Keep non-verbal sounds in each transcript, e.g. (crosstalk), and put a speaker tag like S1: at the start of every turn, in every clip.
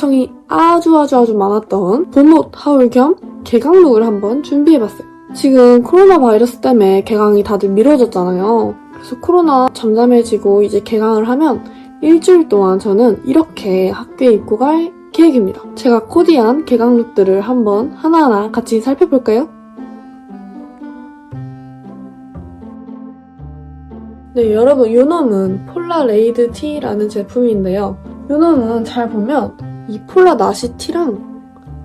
S1: 요청이 아주 아주 아주 많았던 봄옷 하울 겸 개강룩을 한번 준비해봤어요 지금 코로나 바이러스 때문에 개강이 다들 미뤄졌잖아요 그래서 코로나 잠잠해지고 이제 개강을 하면 일주일 동안 저는 이렇게 학교에 입고 갈 계획입니다 제가 코디한 개강룩들을 한번 하나하나 같이 살펴볼까요? 네, 여러분, 이 놈은 폴라 레이드 티라는 제품인데요. 이 놈은 잘 보면 이 폴라 나시 티랑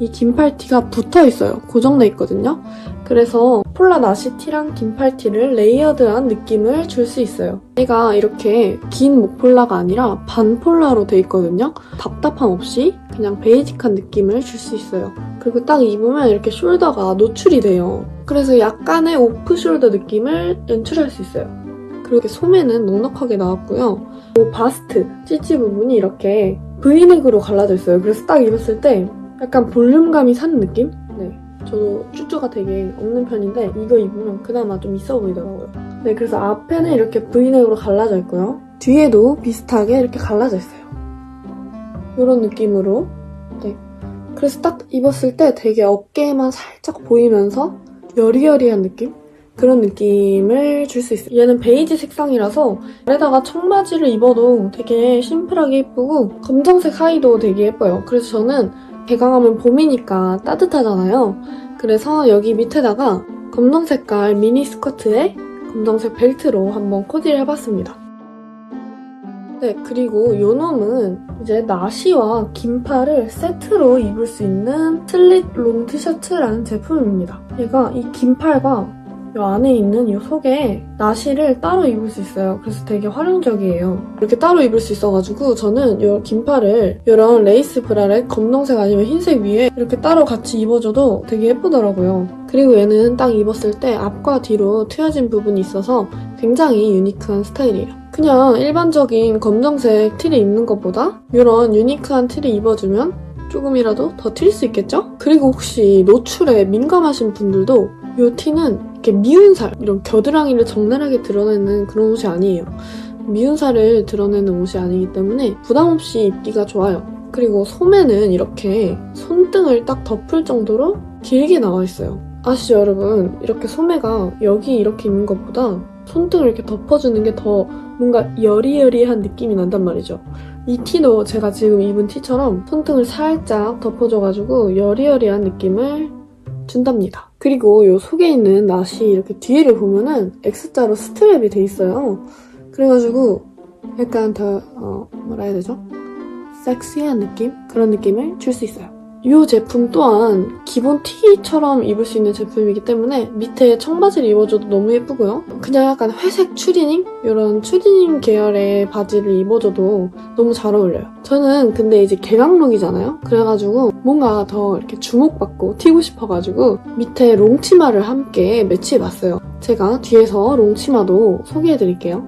S1: 이 긴팔 티가 붙어 있어요. 고정돼 있거든요. 그래서 폴라 나시 티랑 긴팔 티를 레이어드한 느낌을 줄 수 있어요. 얘가 이렇게 긴 목폴라가 아니라 반폴라로 돼 있거든요. 답답함 없이 그냥 베이직한 느낌을 줄 수 있어요. 그리고 딱 입으면 이렇게 숄더가 노출이 돼요. 그래서 약간의 오프 숄더 느낌을 연출할 수 있어요. 그리고 소매는 넉넉하게 나왔고요. 이 바스트, 찌찌 부분이 이렇게 V넥으로 갈라져 있어요. 그래서 딱 입었을 때 약간 볼륨감이 사는 느낌? 네. 저도 쭈쭈가 되게 없는 편인데 이거 입으면 그나마 좀 있어 보이더라고요. 네, 그래서 앞에는 이렇게 V넥으로 갈라져 있고요. 뒤에도 비슷하게 이렇게 갈라져 있어요. 이런 느낌으로. 네. 그래서 딱 입었을 때 되게 어깨만 살짝 보이면서 여리여리한 느낌? 그런 느낌을 줄 수 있어요. 얘는 베이지 색상이라서 아래다가 청바지를 입어도 되게 심플하게 예쁘고 검정색 하의도 되게 예뻐요. 그래서 저는 개강하면 봄이니까 따뜻하잖아요. 그래서 여기 밑에다가 검정 색깔 미니 스커트에 검정색 벨트로 한번 코디를 해봤습니다. 네, 그리고 요 놈은 이제 나시와 긴팔을 세트로 입을 수 있는 슬릿 롱 티셔츠라는 제품입니다. 얘가 이 긴팔과 이 안에 있는 이 속에 나시를 따로 입을 수 있어요. 그래서 되게 활용적이에요. 이렇게 따로 입을 수 있어가지고 저는 이 긴팔을 이런 레이스 브라렛 검정색 아니면 흰색 위에 이렇게 따로 같이 입어줘도 되게 예쁘더라고요. 그리고 얘는 딱 입었을 때 앞과 뒤로 트여진 부분이 있어서 굉장히 유니크한 스타일이에요. 그냥 일반적인 검정색 티를 입는 것보다 이런 유니크한 티를 입어주면 조금이라도 더 튈 수 있겠죠? 그리고 혹시 노출에 민감하신 분들도 이 티는 이렇게 미운 살, 이런 겨드랑이를 적나라하게 드러내는 그런 옷이 아니에요. 미운 살을 드러내는 옷이 아니기 때문에 부담 없이 입기가 좋아요. 그리고 소매는 이렇게 손등을 딱 덮을 정도로 길게 나와 있어요. 아시죠, 여러분? 이렇게 소매가 여기 이렇게 있는 것보다 손등을 이렇게 덮어주는 게 더 뭔가 여리여리한 느낌이 난단 말이죠. 이 티도 제가 지금 입은 티처럼 손등을 살짝 덮어줘가지고 여리여리한 느낌을 준답니다. 그리고 이 속에 있는 낫이 이렇게 뒤를 보면은 X자로 스트랩이 돼 있어요. 그래가지고 약간 더 어, 뭐라 해야 되죠? 섹시한 느낌? 그런 느낌을 줄 수 있어요. 이 제품 또한 기본 티처럼 입을 수 있는 제품이기 때문에 밑에 청바지를 입어줘도 너무 예쁘고요. 그냥 약간 회색 추리닝? 이런 추리닝 계열의 바지를 입어줘도 너무 잘 어울려요. 저는 근데 이제 개강룩이잖아요? 그래가지고 뭔가 더 이렇게 주목받고 튀고 싶어가지고 밑에 롱치마를 함께 매치해봤어요. 제가 뒤에서 롱치마도 소개해드릴게요.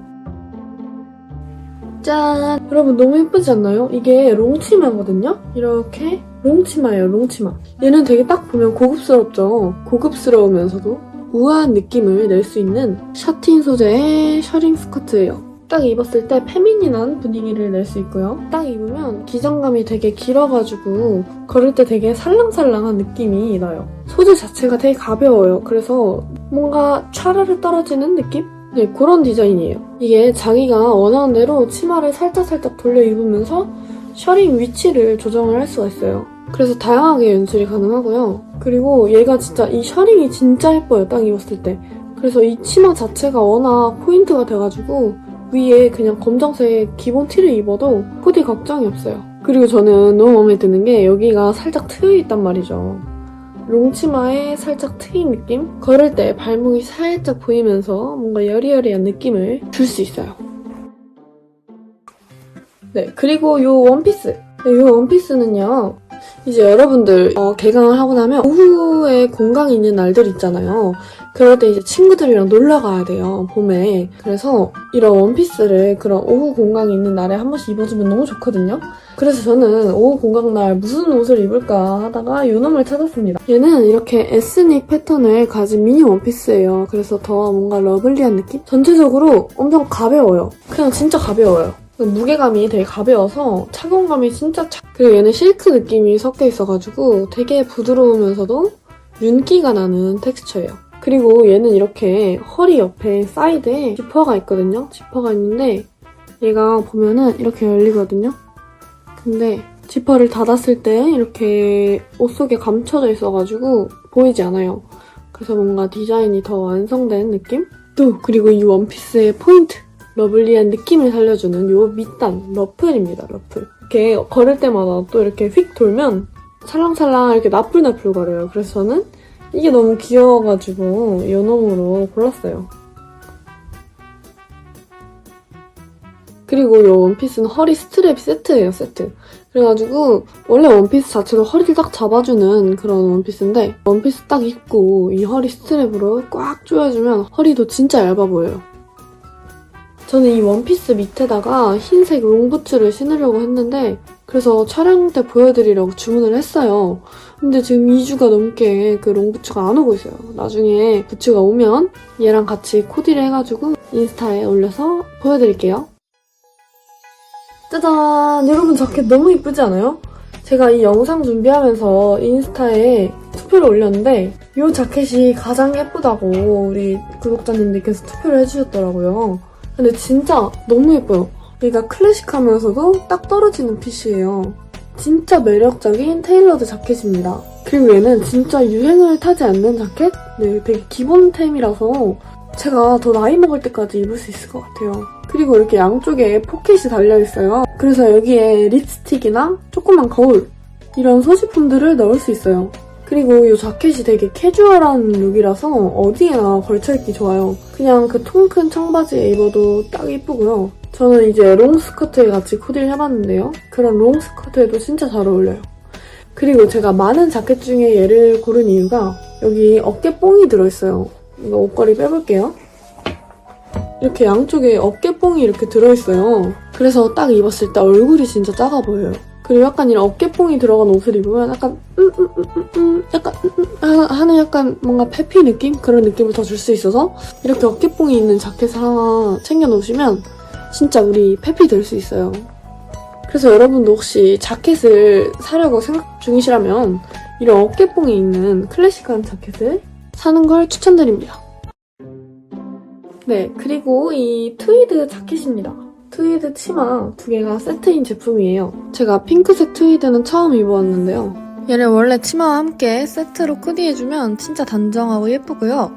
S1: 짠! 여러분 너무 예쁘지 않나요? 이게 롱치마거든요? 이렇게 롱치마예요, 롱치마. 얘는 되게 딱 보면 고급스럽죠? 고급스러우면서도 우아한 느낌을 낼 수 있는 샤틴 소재의 셔링 스커트예요. 딱 입었을 때 페미닌한 분위기를 낼 수 있고요. 딱 입으면 기장감이 되게 길어가지고 걸을 때 되게 살랑살랑한 느낌이 나요. 소재 자체가 되게 가벼워요. 그래서 뭔가 촤르르 떨어지는 느낌? 네, 그런 디자인이에요. 이게 자기가 원하는 대로 치마를 살짝살짝 돌려 입으면서 셔링 위치를 조정을 할 수가 있어요. 그래서 다양하게 연출이 가능하고요. 그리고 얘가 진짜 이 셔링이 진짜 예뻐요. 딱 입었을 때. 그래서 이 치마 자체가 워낙 포인트가 돼가지고 위에 그냥 검정색 기본 티를 입어도 코디 걱정이 없어요. 그리고 저는 너무 마음에 드는 게 여기가 살짝 트여있단 말이죠. 롱치마에 살짝 트인 느낌? 걸을 때 발목이 살짝 보이면서 뭔가 여리여리한 느낌을 줄 수 있어요. 네, 그리고 이 원피스. 네, 이 원피스는요. 이제 여러분들 어, 개강을 하고 나면 오후에 공강이 있는 날들 있잖아요. 그럴 때 이제 친구들이랑 놀러 가야 돼요, 봄에. 그래서 이런 원피스를 그런 오후 공강이 있는 날에 한 번씩 입어주면 너무 좋거든요. 그래서 저는 오후 공강 날 무슨 옷을 입을까 하다가 이 놈을 찾았습니다. 얘는 이렇게 에스닉 패턴을 가진 미니 원피스예요. 그래서 더 뭔가 러블리한 느낌? 전체적으로 엄청 가벼워요. 그냥 진짜 가벼워요. 무게감이 되게 가벼워서 착용감이 진짜 착. 그리고 얘는 실크 느낌이 섞여 있어가지고 되게 부드러우면서도 윤기가 나는 텍스처예요. 그리고 얘는 이렇게 허리 옆에 사이드에 지퍼가 있거든요. 지퍼가 있는데 얘가 보면은 이렇게 열리거든요. 근데 지퍼를 닫았을 때 이렇게 옷 속에 감춰져 있어가지고 보이지 않아요. 그래서 뭔가 디자인이 더 완성된 느낌? 또 그리고 이 원피스의 포인트! 러블리한 느낌을 살려주는 요 밑단 러플입니다. 러플. 이렇게 걸을 때마다 또 이렇게 휙 돌면 살랑살랑 이렇게 나풀나풀 거려요. 그래서 저는 이게 너무 귀여워가지고 연놈으로 골랐어요. 그리고 이 원피스는 허리 스트랩이 세트예요, 세트. 그래가지고 원래 원피스 자체도 허리를 딱 잡아주는 그런 원피스인데 원피스 딱 입고 이 허리 스트랩으로 꽉 조여주면 허리도 진짜 얇아 보여요. 저는 이 원피스 밑에다가 흰색 롱부츠를 신으려고 했는데 그래서 촬영 때 보여드리려고 주문을 했어요. 근데 지금 2주가 넘게 그 롱부츠가 안 오고 있어요. 나중에 부츠가 오면 얘랑 같이 코디를 해가지고 인스타에 올려서 보여드릴게요. 짜잔! 여러분 자켓 너무 이쁘지 않아요? 제가 이 영상 준비하면서 인스타에 투표를 올렸는데 이 자켓이 가장 예쁘다고 우리 구독자님들께서 투표를 해주셨더라고요. 근데 진짜 너무 예뻐요. 얘가 클래식하면서도 딱 떨어지는 핏이에요. 진짜 매력적인 테일러드 자켓입니다. 그리고 얘는 진짜 유행을 타지 않는 자켓? 네, 되게 기본템이라서 제가 더 나이 먹을 때까지 입을 수 있을 것 같아요. 그리고 이렇게 양쪽에 포켓이 달려있어요. 그래서 여기에 립스틱이나 조그만 거울 이런 소지품들을 넣을 수 있어요. 그리고 이 자켓이 되게 캐주얼한 룩이라서 어디에나 걸쳐입기 좋아요. 그냥 그 통 큰 청바지에 입어도 딱 이쁘고요. 저는 이제 롱 스커트에 같이 코디를 해봤는데요. 그런 롱 스커트에도 진짜 잘 어울려요. 그리고 제가 많은 자켓 중에 얘를 고른 이유가 여기 어깨뽕이 들어있어요. 이거 옷걸이 빼볼게요. 이렇게 양쪽에 어깨뽕이 이렇게 들어있어요. 그래서 딱 입었을 때 얼굴이 진짜 작아 보여요. 그리고 약간 이런 어깨뽕이 들어간 옷을 입으면 약간 음, 음, 음, 음, 음, 약간 음, 음, 하- 하는 약간 뭔가 페피 느낌? 그런 느낌을 더 줄 수 있어서 이렇게 어깨뽕이 있는 자켓을 하나 챙겨 놓으시면 진짜 우리 페피 될 수 있어요. 그래서 여러분도 혹시 자켓을 사려고 생각 중이시라면 이런 어깨뽕이 있는 클래식한 자켓을 사는 걸 추천드립니다. 네, 그리고 이 트위드 자켓입니다. 트위드 치마 두 개가 세트인 제품이에요. 제가 핑크색 트위드는 처음 입어봤는데요. 얘를 원래 치마와 함께 세트로 코디해주면 진짜 단정하고 예쁘고요.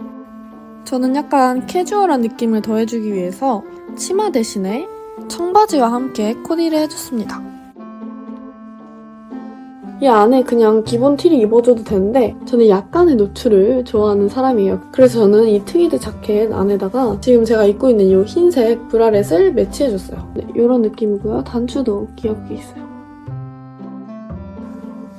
S1: 저는 약간 캐주얼한 느낌을 더해주기 위해서 치마 대신에 청바지와 함께 코디를 해줬습니다. 이 안에 그냥 기본 티를 입어줘도 되는데 저는 약간의 노출을 좋아하는 사람이에요. 그래서 저는 이 트위드 자켓 안에다가 지금 제가 입고 있는 이 흰색 브라렛을 매치해줬어요. 네, 이런 느낌이고요. 단추도 귀엽게 있어요.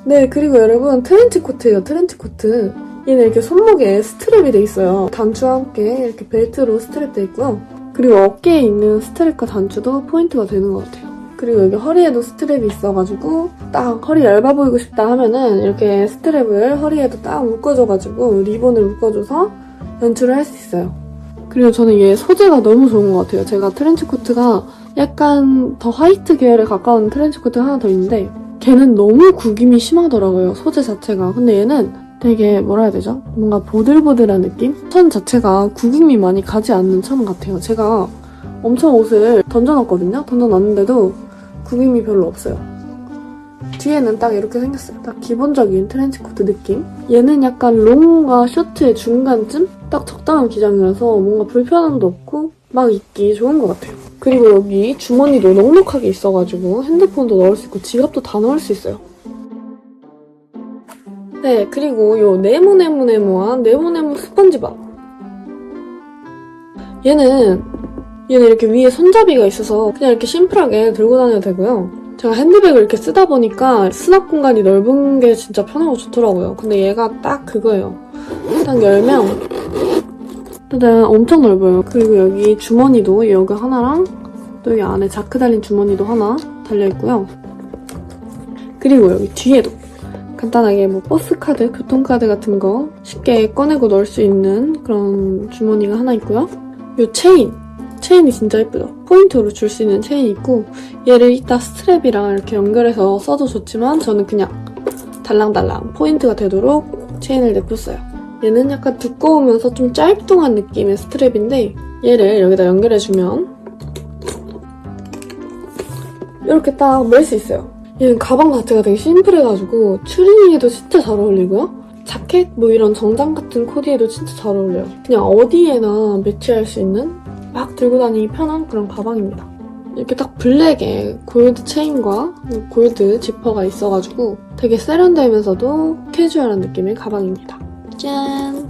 S1: 네, 그리고 여러분 트렌치 코트예요. 트렌치 코트. 얘는 이렇게 손목에 스트랩이 돼 있어요. 단추와 함께 이렇게 벨트로 스트랩 돼 있고요. 그리고 어깨에 있는 스트랩과 단추도 포인트가 되는 것 같아요. 그리고 여기 허리에도 스트랩이 있어가지고 딱 허리 얇아 보이고 싶다 하면은 이렇게 스트랩을 허리에도 딱 묶어줘가지고 리본을 묶어줘서 연출을 할 수 있어요. 그리고 저는 얘 소재가 너무 좋은 것 같아요. 제가 트렌치 코트가 약간 더 화이트 계열에 가까운 트렌치 코트가 하나 더 있는데 걔는 너무 구김이 심하더라고요. 소재 자체가. 근데 얘는 되게 뭐라 해야 되죠? 뭔가 보들보들한 느낌? 천 자체가 구김이 많이 가지 않는 천 같아요. 제가 엄청 옷을 던져놨거든요. 던져놨는데도 구김이 별로 없어요. 뒤에는 딱 이렇게 생겼어요. 딱 기본적인 트렌치코트 느낌. 얘는 약간 롱과 셔츠의 중간쯤? 딱 적당한 기장이라서 뭔가 불편함도 없고 막 입기 좋은 것 같아요. 그리고 여기 주머니도 넉넉하게 있어가지고 핸드폰도 넣을 수 있고 지갑도 다 넣을 수 있어요. 네, 그리고 요 네모네모네모한 네모네모 스펀지밥. 얘는 얘는 이렇게 위에 손잡이가 있어서 그냥 이렇게 심플하게 들고 다녀도 되고요. 제가 핸드백을 이렇게 쓰다 보니까 수납 공간이 넓은 게 진짜 편하고 좋더라고요. 근데 얘가 딱 그거예요. 딱 열면 일단 엄청 넓어요. 그리고 여기 주머니도 여기 하나랑 또 여기 안에 자크 달린 주머니도 하나 달려있고요. 그리고 여기 뒤에도 간단하게 뭐 버스카드, 교통카드 같은 거 쉽게 꺼내고 넣을 수 있는 그런 주머니가 하나 있고요. 요 체인 체인이 진짜 예쁘죠? 포인트로 줄 수 있는 체인이 있고 얘를 이따 스트랩이랑 이렇게 연결해서 써도 좋지만 저는 그냥 달랑달랑 포인트가 되도록 체인을 내뒀어요. 얘는 약간 두꺼우면서 좀 짧뚱한 느낌의 스트랩인데 얘를 여기다 연결해주면 이렇게 딱 멜 수 있어요. 얘는 가방 자체가 되게 심플해가지고 추리닝에도 진짜 잘 어울리고요. 자켓 뭐 이런 정장 같은 코디에도 진짜 잘 어울려요. 그냥 어디에나 매치할 수 있는 막 들고 다니기 편한 그런 가방입니다. 이렇게 딱 블랙에 골드 체인과 골드 지퍼가 있어가지고 되게 세련되면서도 캐주얼한 느낌의 가방입니다. 짠!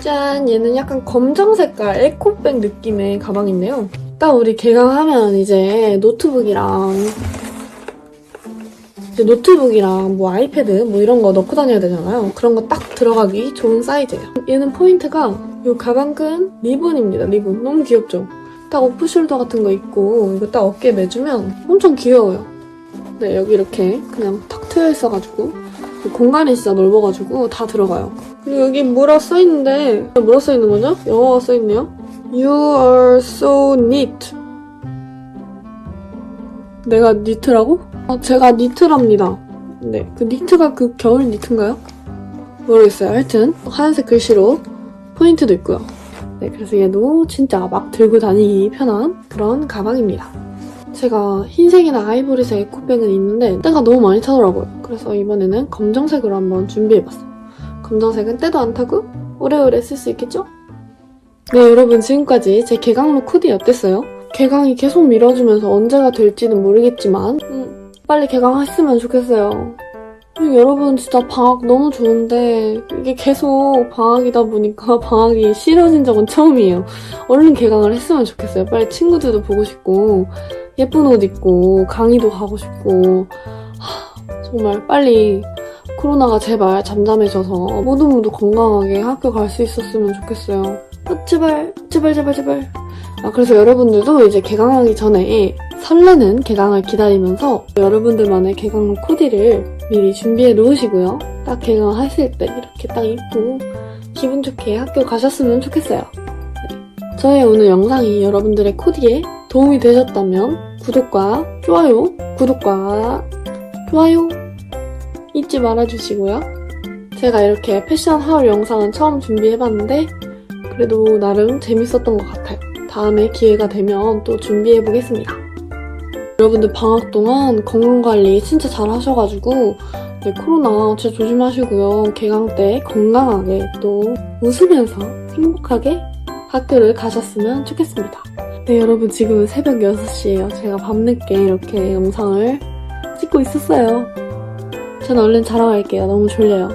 S1: 짠! 얘는 약간 검정 색깔 에코백 느낌의 가방인데요. 딱 우리 개강하면 이제 노트북이랑 노트북이랑 뭐 아이패드 뭐 이런 거 넣고 다녀야 되잖아요. 그런 거 딱 들어가기 좋은 사이즈예요. 얘는 포인트가 이 가방끈 리본입니다. 리본 너무 귀엽죠? 딱 오프숄더 같은 거 있고 이거 딱 어깨에 매주면 엄청 귀여워요. 네 여기 이렇게 그냥 탁 트여 있어가지고 공간이 진짜 넓어가지고 다 들어가요. 그리고 여기 뭐라 써있는데 뭐라 써있는 거죠? 영어가 써있네요. You are so neat. 내가 니트라고? 아, 제가 니트랍니다. 네, 그 니트가 그 겨울 니트인가요? 모르겠어요. 하여튼 하얀색 글씨로 포인트도 있고요. 네, 그래서 얘도 진짜 막 들고 다니기 편한 그런 가방입니다. 제가 흰색이나 아이보리색 에코백은 있는데 때가 너무 많이 타더라고요. 그래서 이번에는 검정색으로 한번 준비해봤어요. 검정색은 때도 안 타고 오래오래 쓸 수 있겠죠? 네, 여러분 지금까지 제 개강룩 코디 어땠어요? 개강이 계속 미뤄지면서 언제가 될지는 모르겠지만 음, 빨리 개강했으면 좋겠어요. 여러분 진짜 방학 너무 좋은데 이게 계속 방학이다 보니까 (laughs) 방학이 싫어진 적은 처음이에요. 얼른 개강을 했으면 좋겠어요. 빨리 친구들도 보고 싶고 예쁜 옷 입고 강의도 가고 싶고 하, 정말 빨리 코로나가 제발 잠잠해져서 모두 모두 건강하게 학교 갈 수 있었으면 좋겠어요. 아, 제발 제발 제발 제발 아, 그래서 여러분들도 이제 개강하기 전에 설레는 개강을 기다리면서 여러분들만의 개강룩 코디를 미리 준비해 놓으시고요. 딱 개강하실 때 이렇게 딱 입고 기분 좋게 학교 가셨으면 좋겠어요. 네. 저의 오늘 영상이 여러분들의 코디에 도움이 되셨다면 구독과 좋아요, 구독과 좋아요 잊지 말아주시고요. 제가 이렇게 패션 하울 영상은 처음 준비해봤는데 그래도 나름 재밌었던 것 같아요. 다음에 기회가 되면 또 준비해 보겠습니다. 여러분들 방학 동안 건강관리 진짜 잘 하셔가지고 네, 코로나 진짜 조심하시고요. 개강 때 건강하게 또 웃으면서 행복하게 학교를 가셨으면 좋겠습니다. 네, 여러분 지금은 새벽 6시예요. 제가 밤늦게 이렇게 영상을 찍고 있었어요. 저는 얼른 자러 갈게요. 너무 졸려요.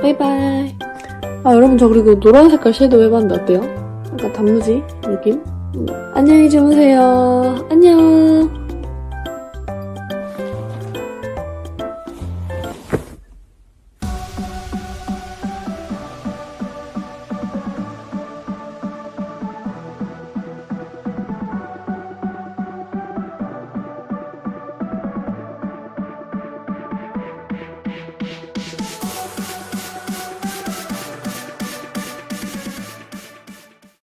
S1: 바이바이. 아, 여러분 저 그리고 노란 색깔 섀도우 해봤는데 어때요? 약간 단무지 느낌? 음, 안녕히 주무세요. 안녕.